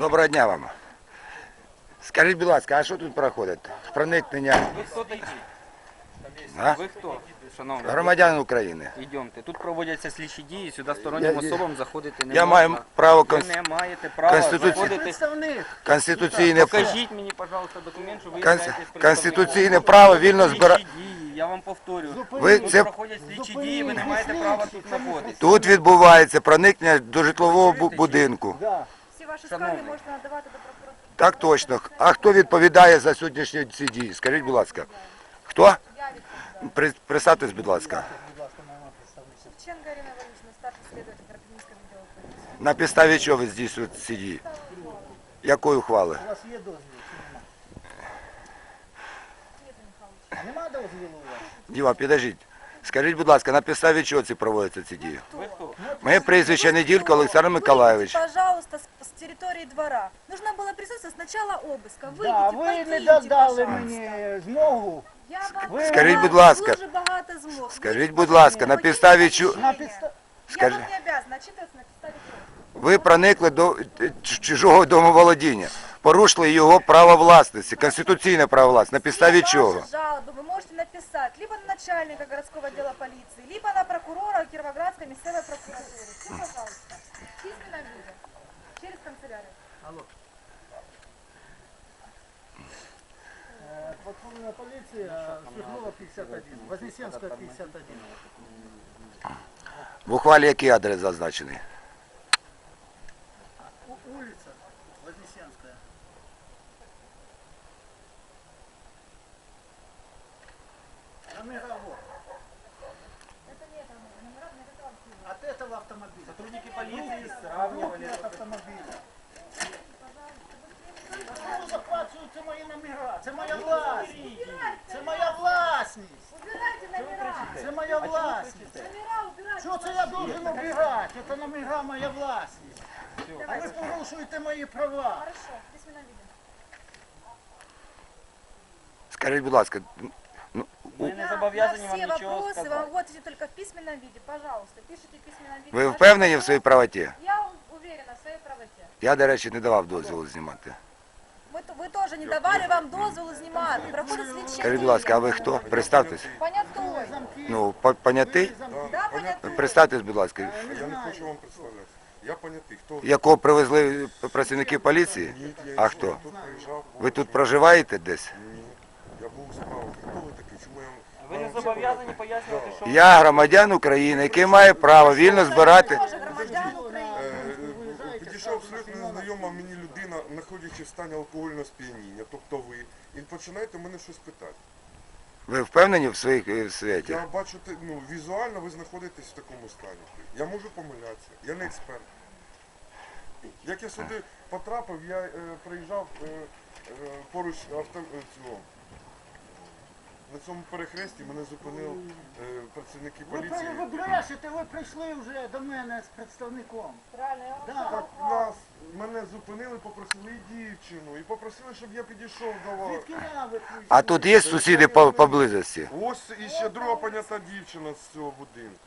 Доброго дня вам. Скажіть, будь ласка, а що тут проходить? Проникнення Ви хто такі? а? Ви хто, шановний? громадян України. Йдемте. Тут проводяться слідчі дії, сюди стороннім Я- я- особам заходити не Я можна. маю право Ви не маєте права Конституції- заходити. Конституційне, Покажіть мені, пожалуйста, документ, що ви Конс- конституційне право вільно збирати. я вам повторюю. Ви Тут це- проходять слідчі дії, ви не маєте права тут знаходитися. Тут відбувається проникнення до житлового бу- будинку. Ваші Шановний. скарги можна надавати до прокуратури. Так точно. А хто відповідає за сьогоднішні ці дії? Скажіть, будь ласка. Хто? При- Представтесь, будь ласка. Шевченко Ірина Валерійовна, старший слідователь Карпінського відділу поліції. На підставі чого ви здійснюєте ці дії? Якої ухвали? У вас є дозвіл чи нема? Нема дозвілу у вас? Діва, підождіть. Скажіть, будь ласка, на підставі чого ці проводяться ці дії? Ви хто? Моє прізвище Неділько Олександр Миколайович. Выйдите, пожалуйста, с, с территории двора. Нужно было присутствовать сначала обыска. Выйдите, Да, ви не покиньте, додали пожалуйста. мені змогу. Я вам Ви- Скажіть, дала будь ласка. Дуже багато змог. Скажіть, Ви будь ласка, на покиньте підставі чу- помещение. На підста... Я Скажи- вам не обязана отчитываться на підставі чого. Ви проникли до е, ч- чужого домоволодіння, порушили його право власності, конституційне право власності. На підставі Все чого? ваши либо на начальника городского отдела полиции, либо на прокурора Кировоградской местной прокуратуры. Все, пожалуйста. В письменном виде. Через канцелярию. Е, Патрульна поліція, Свердлова 51, Вознесенська 51. В ухвалі який адрес зазначений? Номера вот. От этого автомобиля. Сотрудники поліції сравнювали. От автомобіля. Ну, захвачуються мої номера. Це моя власність. Це моя власність. Убирайте номера. Це моя власність. Номера убирайте. Що це я должен убирати? Це номера моя власність. А ви порушуєте мої права. Хорошо, в письменном виде. Скажіть, будь ласка, Ми не На- зобов'язані на вам все нічого вопросы сказати. вам вот эти только в письменном виде. Пожалуйста, пишите в письменном виде. ви Ваши впевнені в вопросы. своїй правоті? Я уверена в своей правоте. Я, до речі, не давав дозволу знімати. Вы, т- вы тоже не давали вам дозволу снимать. Проходит слідчі Скажіть, будь ласка, а ви хто? Представтесь. Понятой. Ну, по- понятий? Да, понятой. Представтесь, будь ласка, Я не хочу вам представляти. Я понятий, хто якого привезли працівники поліції? Ні, я А нічого. хто? Тут приїжджав. Ви тут проживаєте десь? Ні. Я був у справах. Ви не зобов'язані пояснювати, що Я громадян України, який має право вільно збирати. Тоже громадян України. Е, Підійшов абсолютно незнайома мені людина, знаходячись в стані алкогольного сп'яніння, тобто ви, і починаєте мене щось питати. Ви впевнені в своїх е, в світі? Я бачу, ну, візуально ви знаходитесь в такому стані. Я можу помилятися, я не експерт. Як я сюди потрапив, я е, приїжджав е, е, поруч авто е, цього. На цьому перехресті мене зупинив е, працівники Ви, поліції. ви брешете, ви прийшли вже до мене з представником. Правильно, я вам Да. сказала. Так нас мене зупинили, попросили і дівчину, і попросили, щоб я підійшов до вас. Звідки я ви? А тут є сусіди по- поблизості? Ось іще друга понята дівчина з цього будинку.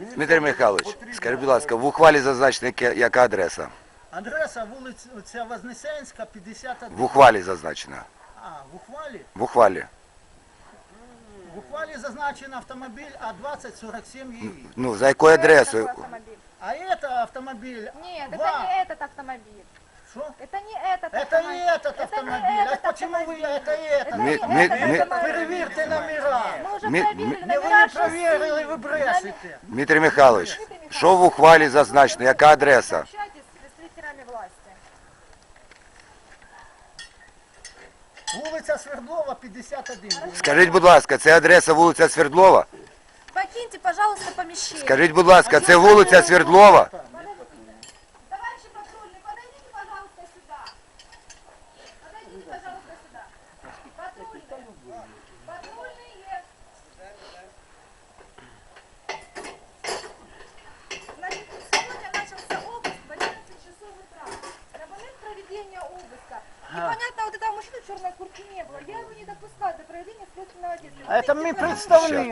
Мені Дмитрий Михайлович, потрібно. скажіть, будь ласка, в ухвалі зазначена яка- яка адреса? Адреса вулиця Вознесенська, 51. В ухвалі зазначена. А, в ухвалі? В ухвалі. В ухвалі зазначен автомобіль А2047 ЄІ. Ну, за якою адресою? Автомобиль. А это автомобиль Нет, это Ва- не этот автомобиль. Что? Это не этот Это автомобиль. не этот Это не автомобиль. этот А почему вы автомобиль. это это? Ми- не ми- этот ми- автомобиль. Перевірте номера. Мы уже Ми- проверили Не ви номера не провірили, шасси. ви брешете. Дмитрий Михайлович, що в ухвалі зазначено? Яка адреса? Общайтесь Вулиця Свердлова, 51. Скажіть, будь ласка, це адреса вулиця Свердлова? Покиньте, пожалуйста, помещение. Скажіть, будь ласка, це вулиця Свердлова? Щас, бара.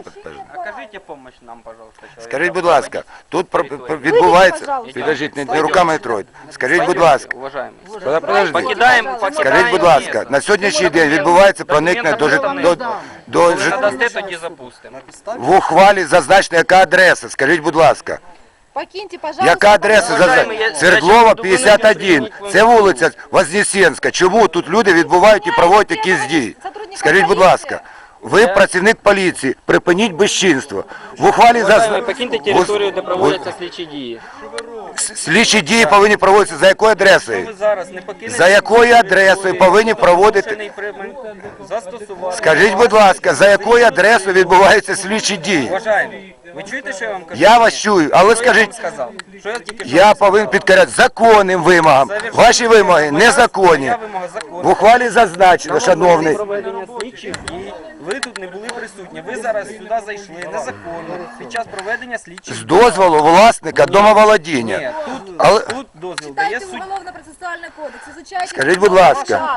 Окажите помощь нам, пожалуйста, человек. Скажіть, будь ласка, тут про- про- відбувається. пожалуйста. Підождіть, не, не руками не тройте. Скажіть, будь ласка, Уважаемый. Подожди. Покидаем, покидаем скажіть, будь ласка, на сьогоднішній день відбувається проникнення до, жит- до, до, жит- надасте, тоді запустимо. в ухвалі зазначена яка адреса. Скажіть, будь ласка, Покиньте, пожалуйста. яка адреса Уважаємо, зазначена? Свердлова 51. Це вулиця Вознесенська. Чому тут люди відбувають і проводять якісь дії? Скажіть, будь ласка. Ви працівник поліції, припиніть безчинство. В ухвалі за зазначено. покиньте територію, де проводяться слідчі дії. Слідчі дії повинні проводитися за якою адресою? Ви зараз не покинете За якою адресою повинні проводити- змушений при- застосувати. Скажіть, будь ласка, за якою адресою відбуваються слідчі дії? Уважаемый, ви чуєте, що я вам кажу? Я вас чую, але Що я вам скажіть, сказав? Що я тільки що я вам повинен сказав? підкоряти законним вимогам. Совершенно Ваші вимоги. Моя- незаконні. моя вимога законна. В ухвалі зазначено, шановний, проведення слідчих дій. Ви тут не були присутні. Ви зараз сюди зайшли незаконно під час проведення слідчих з дій. дозволу власника Ні, домоволодіння. тут, Але- тут дозвіл дає кодекс, изучайте... Скажіть, будь ласка,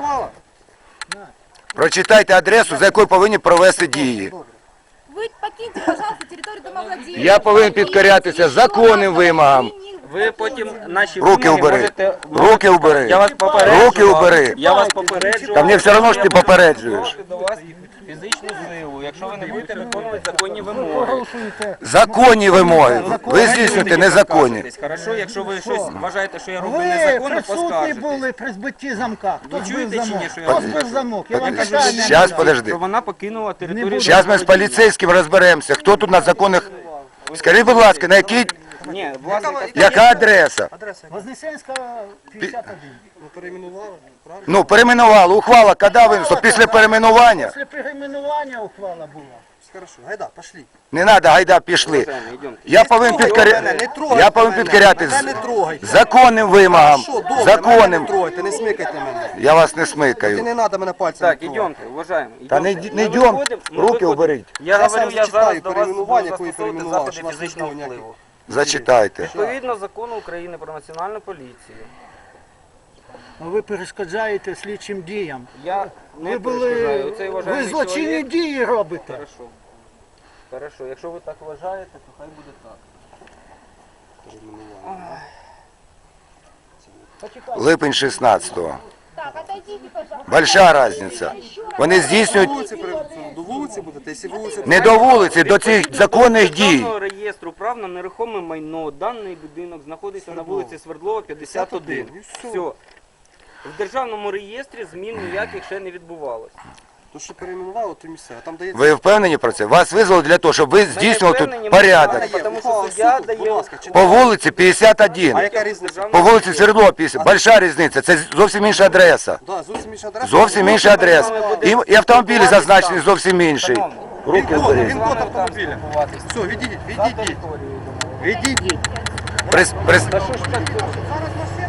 прочитайте адресу, за якою повинні провести дії. Вы покиньте, пожалуйста. Я повинен підкорятися законним вимогам. Ви потім наші Руки вимоги убери. можете... Руки убери. Я вас попереджу. Руки убери. Я вас попереджу. Та мені все одно ж ти попереджуєш. Фізичну силу, якщо ви не будете виконувати законні вимоги. Законні вимоги. Ви здійснюєте незаконні. Хорошо, якщо ви щось вважаєте, що я роблю Ви незаконно, присутні поскаржитесь. були при збитті замка. Хто Ви збив чуєте чи замок? ні, що я Хто збив замок? Я вам щас, не подожди. Що вона покинула територію. Зараз ми з поліцейським розберемося, хто тут на законних... Скажіть, будь ласка, на якій, Ні, власника яка адреса? Вознесенська 51. Ну, перейменували, ухвала, коли винесла? Після перейменування? Після перейменування ухвала була. Хорошо, гайда, пошли. Не треба, гайда, пішли. Я повинен підкоря... Я повинен мене, підкоряти мене не трогайте. законним вимогам. Законним. не трогайте, не смикайте мене. Я вас не смикаю. не треба мене пальцем Так, ідемте, уважаємо. Та не, не Ми йдем, виходимо, ми руки уберіть. Я говорю, сам я зараз до вас буду застосовувати заходи що вас не фізичного впливу. Зачитайте. Відповідно закону України про національну поліцію. Ви перешкоджаєте слідчим діям. Я не Ви перешкоджаю. були. Оцей Ви уважаємий злочинні чоловік. дії робите. Хорошо. Хорошо, якщо ви так вважаєте, то хай буде так. Липень 16-го. Большая різниця. Вони здійснюють До вулиці будете, якщо вулиця... не до вулиці, до цих законних дій. Державного реєстру прав на нерухоме майно. Даний будинок знаходиться на вулиці Свердлова, 51. Все. Все. В державному реєстрі змін ніяких ще не відбувалося. То, що перейменували, то місце. А там дається... Ви впевнені про це? Вас визвали для того, щоб ви здійснювали тут порядок. Тому що суддя суду, дає- По вулиці 51. А яка різниця? По вулиці Свердлова 50. Большая різниця. Це зовсім інша адреса. Да, зовсім інша адреса. Зовсім інша адреса. І, і автомобіль зазначений зовсім інший. Він Руки код, він код автомобіля. Все, відійдіть, відійдіть. Відійдіть. Прис, прис,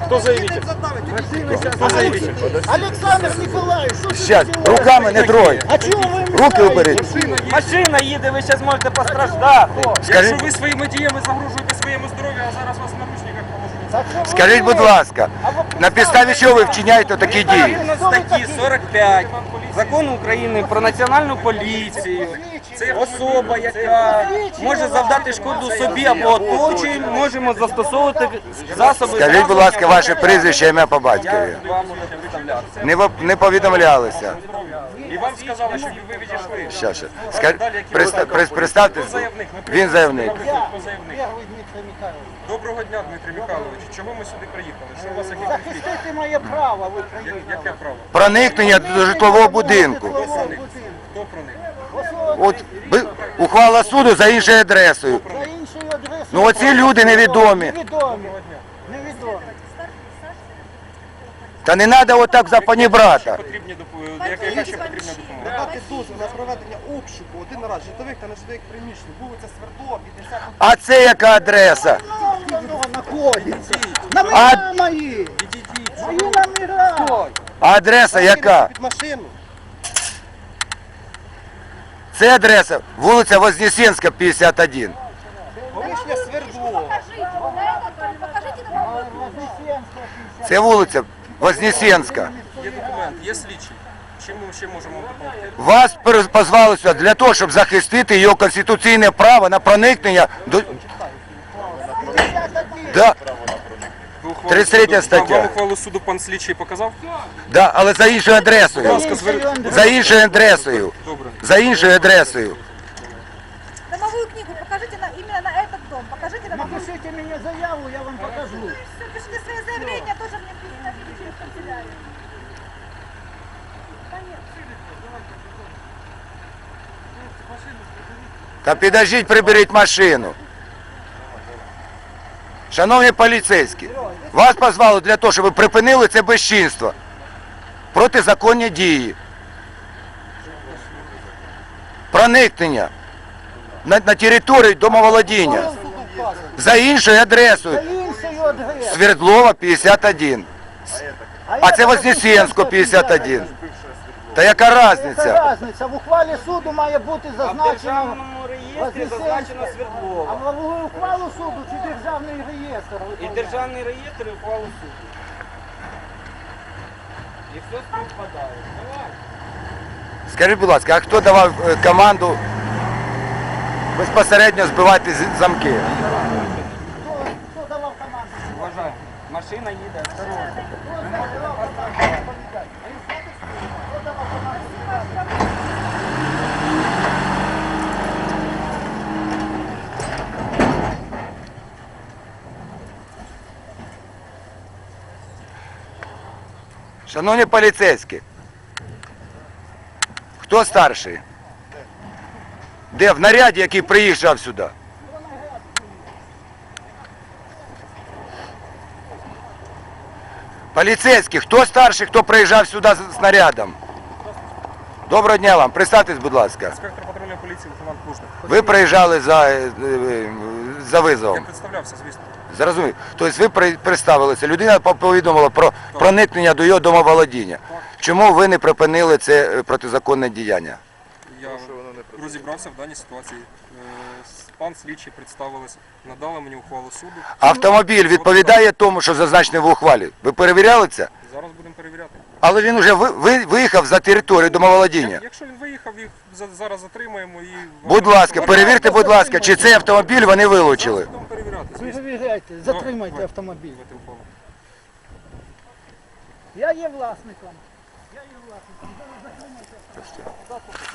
Хто заявитель? Олександр Ніколаєвич, що це щас, руками не трой. А чого ви Руки уберіть. Машина їде, ви зараз можете постраждати. Скажіть, ви своїми діями загрожуєте своєму здоров'ю, а зараз вас в наручниках положили. Так що ви скажіть, будь ласка, на підставі чого ви вчиняєте такі дії? Відповідно статті 45 Закону України про національну поліцію. Це особа, яка може завдати шкоду собі або оточуючим, можемо застосовувати засоби. Скажіть, будь ласка, ваше прізвище, ім'я по батькові. Вам уже представлявся. Не, в- не повідомлялися. І вам сказали, щоб ви відійшли. Щас, щас. Скажіть, приста- прис- представтесь, він заявник. Хто заявник? Доброго дня, Дмитрий Михайлович. Чого ми сюди приїхали? Що у вас який конфлікт? Захистити моє право, ви Я- приїхали. Яке право? Проникнення до житлового будинку. Житлового будинку. Хто проник? От би- ухвала суду за іншою адресою. За іншою адресою. Ну, оці люди невідомі. Невідомі. Невідомі. Та не треба отак за панібрата. Потрібні допомоги. Яка яка ще потрібна допомога? Надати дозвіл на проведення обшуку один раз житлових та нежитлових приміщень. Вулиця Свердлова, 50. А це яка адреса? Воно знаходиться. Номера мої. Мої номера. А адреса яка? Під машину. Це адреса вулиця Вознесенська, 51. Колишня Свердлова. Покажите, вот этот, покажите нам Вознесенська, 50. Це вулиця Вознесенська. Є документ, є слідчий. Чим ми ще можемо допомогти? Вас позвали сюди для того, щоб захистити його конституційне право на проникнення до. Да, ухвалу 33 суду- стаття. Вам ухвалу суду пан слідчий показав? да, але за іншою адресою. ласка, звер- За іншою адресою. Добре. За іншою адресою. Домовую книгу покажите на, именно на этот дом. Покажите домовую книгу. Напишите мне заяву, я вам покажу. Все, пишите свои заявления, тоже мне передадите через канцелярию. Та підождіть, приберіть машину. Шановні поліцейські, вас позвали для того, щоб ви припинили це безчинство. Протизаконні дії. Проникнення на, на територію домоволодіння. За іншою адресою. Свердлова 51. А це Вознесенсько 51. Та яка Яка різниця? різниця? В ухвалі суду має бути зазначено. Реєстрі зазначено А Свердлова. в ухвалу суду чи державний реєстр? І державний реєстр, і ухвалу суду. І все співпадає. Давай. Скажіть, будь ласка, а хто давав е, команду безпосередньо збивати з- замки? Хто, хто давав команду? Вважаю. Машина їде, осторожно. Шановні поліцейські, хто старший? Де? В наряді, який приїжджав сюди? Поліцейські, хто старший, хто приїжджав сюди з нарядом? Доброго дня вам, представтесь, будь ласка. Інспектор патрульної поліції лейтенант Плужник. Ви приїжджали за, е, е, за Я визовом. представлявся, звісно. Зрозумів. Тобто ви при- представилися, людина повідомила про проникнення до його домоволодіння. Чому ви не припинили це е, протизаконне діяння? Я розібрався в даній ситуації. Е, Пан слідчий представились, надали мені ухвалу суду. Автомобіль відповідає тому, що зазначено в ухвалі. Ви перевіряли це? Зараз будемо перевіряти. Але він вже ви, ви- виїхав за територію домоволодіння. Якщо він виїхав, їх за- зараз затримаємо і... Будь ласка, перевірте, будь ласка, чи цей автомобіль вони вилучили. Будемо перевіряти, звісно. Перевіряйте, затримайте автомобіль. автомобіль. є власником. Я є власником. Ні,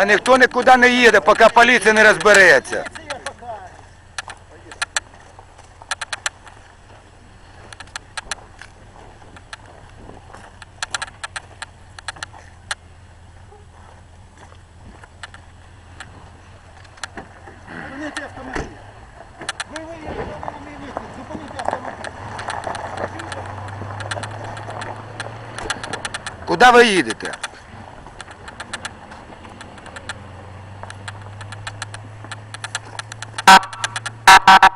Та ніхто нікуди не їде, поки поліція не розбереться. Це я покажу. Ha ha ha!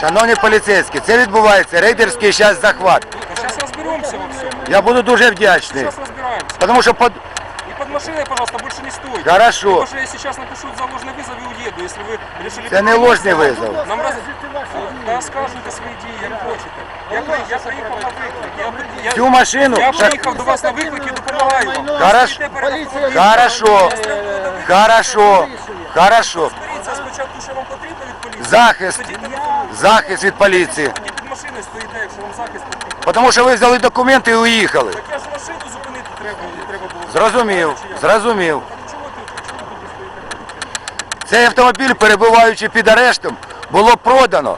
Шановні поліцейські, це відбувається рейдерський зараз захват. Сейчас разберемся во всем. Я буду дуже вдячний. Сейчас разбираемся. Тому що под... И под машиной, пожалуйста, больше не стойте. Хорошо. Потому что я сейчас напишу за ложный вызов и уеду, если вы решили... Це не ложний визов. Нам раз... Скажете ваші дії. Та скажете свої дії, як хочете. Я, при... я приїхав на виклик. Я, при- я... Цю машину. я Ша- приїхав до вас на виклик і допомагаю вам. Хорошо. Стоїте перед Поліція- автомобілем. Хорошо. Хорошо. Хорошо. Зберіться спочатку, що вам потрібно від поліції. Захист. Тоді телефонуйте. Захист від поліції. Тоді під машиною стоїте, якщо вам захист потрібен. Тому що ви взяли документи і уїхали. Так я ж машину зупинити треба, треба було. Зрозумів. Зрозумів. Чого ти, чого ви тут стоїте? Цей автомобіль, перебуваючи під арештом, було продано.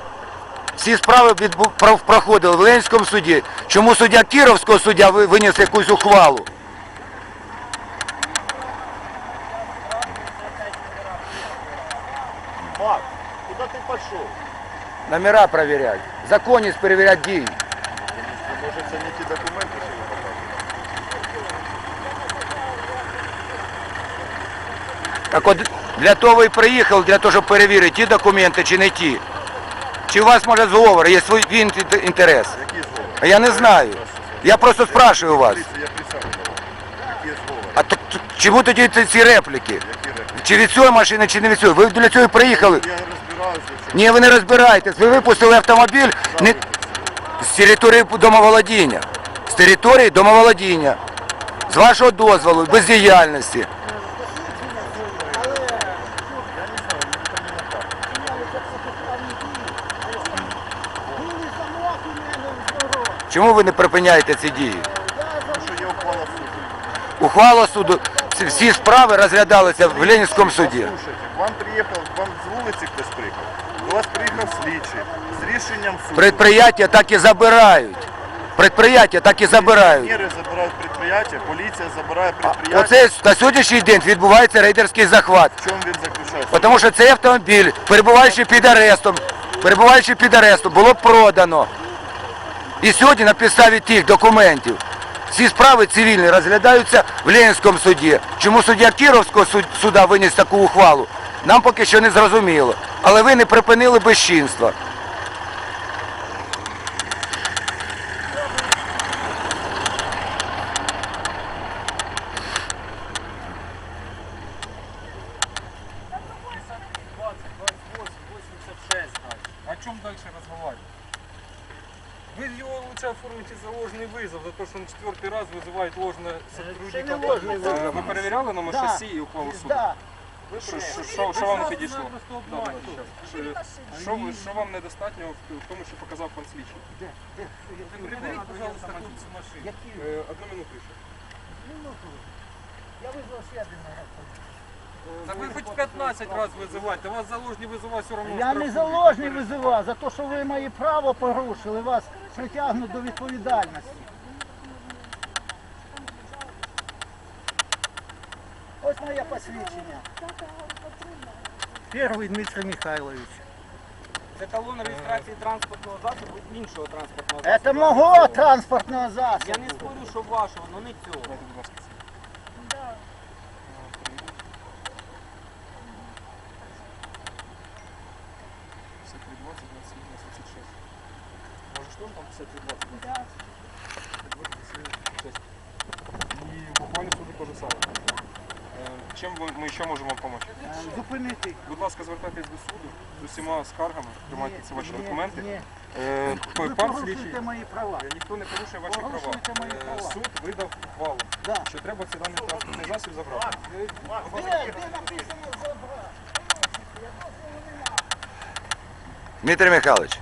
Всі справи відбу- про- проходили в Ленському суді. Чому суддя Кіровського суддя ви- виніс якусь ухвалу? Марк, куди ти пішов? Номера перевіряти, законність перевіряти дії. Може це не ті документи, що ви показуєте? Так от для того і приїхали, для того, щоб перевірити, ті документи чи не ті. Чи у вас може зговор, є свій він інтерес? Які зговори? А я не знаю. Я просто спрашиваю вас. Я присягу. Які зговори? А то, то- чому тоді ці- репліки? Які речі? Чи від цієї машини, чи не від цієї? Ви для цього і приїхали. Я Ні, ви не розбираєтесь. Ви випустили автомобіль не... з території домоволодіння. З території домоволодіння. З вашого дозволу, в дорогу. Чому ви не припиняєте ці дії? ухвала суду. Всі- справи розглядалися в Ленінському суді. Вам приїхав, вам з вулиці хтось приїхав. До вас приїхав слідчий з рішенням суду. Предприятия так і забирають. Предприятия так і забирають. Міри забирають підприємства, поліція забирає підприємства. Оце на сьогоднішній день відбувається рейдерський захват. В чому він заключається? Тому що цей автомобіль, перебуваючи під арестом, перебуваючи під арестом, було продано. І сьогодні на підставі тих документів ці справи цивільні розглядаються в Ленінському суді. Чому суддя Кіровського суд- суда виніс таку ухвалу, нам поки що не зрозуміло. Але ви не припинили безчинства. Що- вам не підійшло? Що- вам недостатньо в тому, що показав пан слідчий? Приберіть, пожалуйста, тут з машини. Е, Одну минуту ще. Я визвав ще один. Так ви хоч 15 разів визивайте, вас заложні визивати все одно. Я не заложний визивав, за те, що ви мої право порушили, вас притягнуть до відповідальності. Ось Первый Дмитрий Михайлович. Це талон реєстрації транспортного засобу іншого транспортного засобу. Це мого транспортного Я не спорю, що вашого, але не цього. Дайте, будь ласка, це. Пятьдесят двадцать, двадцать семь, двадцать шесть. Может, что там 53, 20? Да. И буквально суду то же самое. Е, Чим ви- ми ще можемо допомогти? Е, Зупинити. Будь ласка, звертайтесь до суду з усіма скаргами, тримайте ці ваші документи. ні. Е, Ви Пан порушуєте мої права. е, ніхто не порушує ваші права. Порушуєте мої Е, права. Суд видав ухвалу, Да. що треба цей даний транспортний засіб забрати. Де, де написано забрати? Дмитрий Михайлович.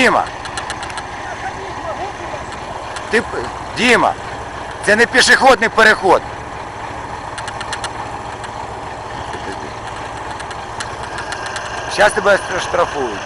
Дима! Ти... Діма, Це не пішохідний переход. Зараз тебе штрафують.